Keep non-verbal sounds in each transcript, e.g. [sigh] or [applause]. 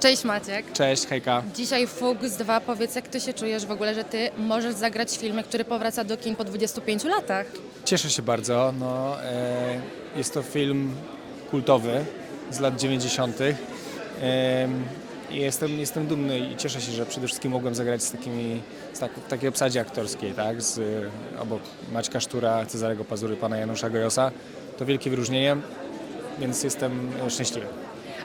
Cześć Maciek. Cześć, hejka. Dzisiaj Fugs 2. Powiedz, jak ty się czujesz w ogóle, że ty możesz zagrać w filmie, który powraca do kin po 25 latach? Cieszę się bardzo. No, e, jest to film kultowy z lat 90. E, i jestem, jestem dumny i cieszę się, że przede wszystkim mogłem zagrać z takimi, z tak, w takiej obsadzie aktorskiej, tak? Z, e, obok Maćka Sztura, Cezarego Pazury, pana Janusza Gojosa. To wielkie wyróżnienie, więc jestem e, szczęśliwy.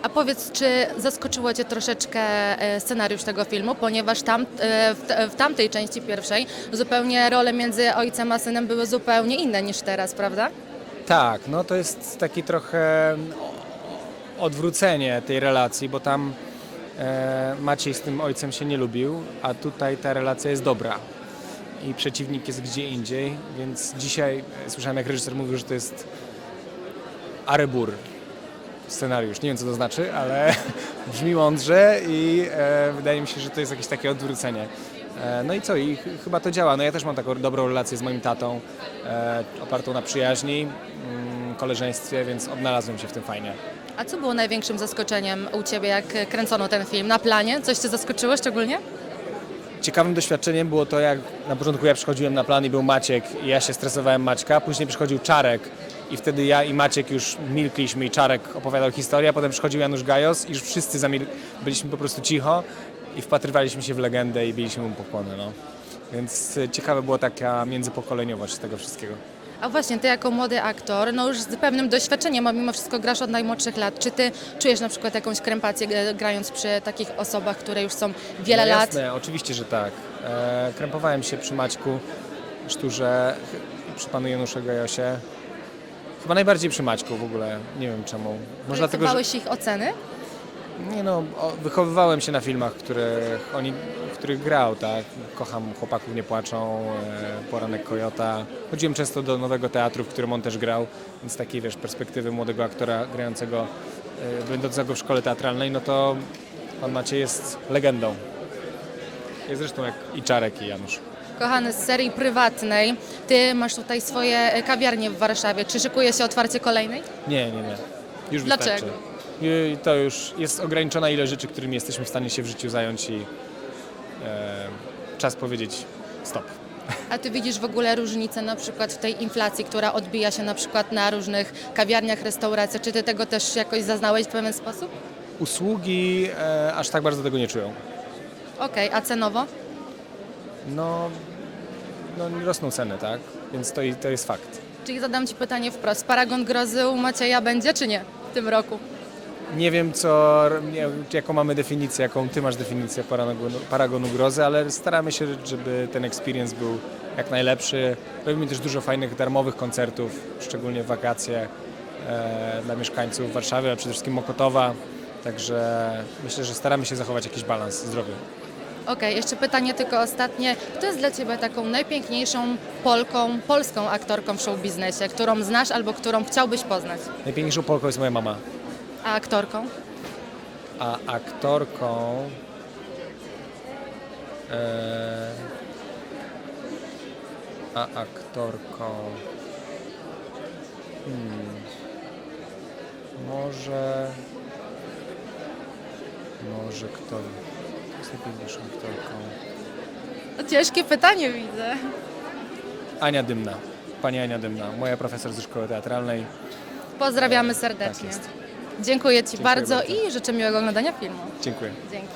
A powiedz, czy zaskoczyło cię troszeczkę e, scenariusz tego filmu, ponieważ tam, e, w, tamtej części pierwszej zupełnie role między ojcem a synem były zupełnie inne niż teraz, prawda? Tak, no to jest taki trochę odwrócenie tej relacji, bo tam e, Maciej z tym ojcem się nie lubił, a tutaj ta relacja jest dobra i przeciwnik jest gdzie indziej, więc dzisiaj słyszałem jak reżyser mówił, że to jest arebur scenariusz. Nie wiem co to znaczy, ale [laughs] brzmi mądrze i e, wydaje mi się, że to jest jakieś takie odwrócenie. E, no i co? I ch- chyba to działa. No ja też mam taką dobrą relację z moim tatą, e, opartą na przyjaźni, mm, koleżeństwie, więc odnalazłem się w tym fajnie. A co było największym zaskoczeniem u ciebie, jak kręcono ten film? Na planie? Coś cię zaskoczyło szczególnie? Ciekawym doświadczeniem było to, jak na początku ja przychodziłem na plan i był Maciek i ja się stresowałem Maćka, później przychodził Czarek i wtedy ja i Maciek już milkliśmy i Czarek opowiadał historię, a potem przychodził Janusz Gajos i już wszyscy zamil- byliśmy po prostu cicho i wpatrywaliśmy się w legendę i biliśmy mu pokłony. No. Więc e, ciekawe było taka międzypokoleniowość tego wszystkiego. A właśnie, ty jako młody aktor, no już z pewnym doświadczeniem, a mimo wszystko grasz od najmłodszych lat. Czy ty czujesz na przykład jakąś krępację e, grając przy takich osobach, które już są wiele no lat? Jasne, oczywiście, że tak. E, krępowałem się przy Maćku Szturze, przy panu Januszu Gajosie. Chyba najbardziej przy Maćku w ogóle, nie wiem czemu. Może dlatego, że ich oceny? nie no, o, wychowywałem się na filmach, których oni, w których grał, tak. Kocham Chłopaków nie płaczą, e, Poranek Kojota. Chodziłem często do Nowego Teatru, w którym on też grał, więc takiej, wiesz, perspektywy młodego aktora grającego, e, będącego w szkole teatralnej, no to pan Maciej jest legendą. Jest zresztą jak i Czarek i Janusz. Kochany, z serii prywatnej, ty masz tutaj swoje e, kawiarnie w Warszawie. Czy szykuje się otwarcie kolejnej? Nie, nie, nie. Już Dlaczego? wystarczy. I to już jest ograniczona ilość rzeczy, którymi jesteśmy w stanie się w życiu zająć i e, czas powiedzieć stop. A ty widzisz w ogóle różnicę na przykład w tej inflacji, która odbija się na przykład na różnych kawiarniach, restauracjach. Czy ty tego też jakoś zaznałeś w pewien sposób? Usługi e, aż tak bardzo tego nie czują. Okej, a cenowo? No, no rosną ceny, tak? Więc to, i- to jest fakt. Czyli zadam ci pytanie wprost. Paragon grozy u Macieja będzie, czy nie w tym roku? Nie wiem, co, nie, jaką mamy definicję, jaką ty masz definicję paragonu, paragonu grozy, ale staramy się, żeby ten experience był jak najlepszy. Robimy też dużo fajnych, darmowych koncertów, szczególnie w wakacje e, dla mieszkańców Warszawy, ale przede wszystkim Mokotowa. Także myślę, że staramy się zachować jakiś balans zdrowy. Okej, jeszcze pytanie tylko ostatnie. Kto jest dla ciebie taką najpiękniejszą Polką, polską aktorką w show biznesie, którą znasz albo którą chciałbyś poznać? Najpiękniejszą Polką jest moja mama, A aktorką? a aktorką... E, a aktorką... Hmm, może... Może kto jest najpiękniejszą aktorką? No, ciężkie pytanie widzę. Ania Dymna. Pani Ania Dymna, moja profesor ze szkoły teatralnej. Pozdrawiamy Tak serdecznie. jest. Dziękuję ci bardzo, bardzo. i życzę miłego oglądania filmu. Dziękuję. Dzięki.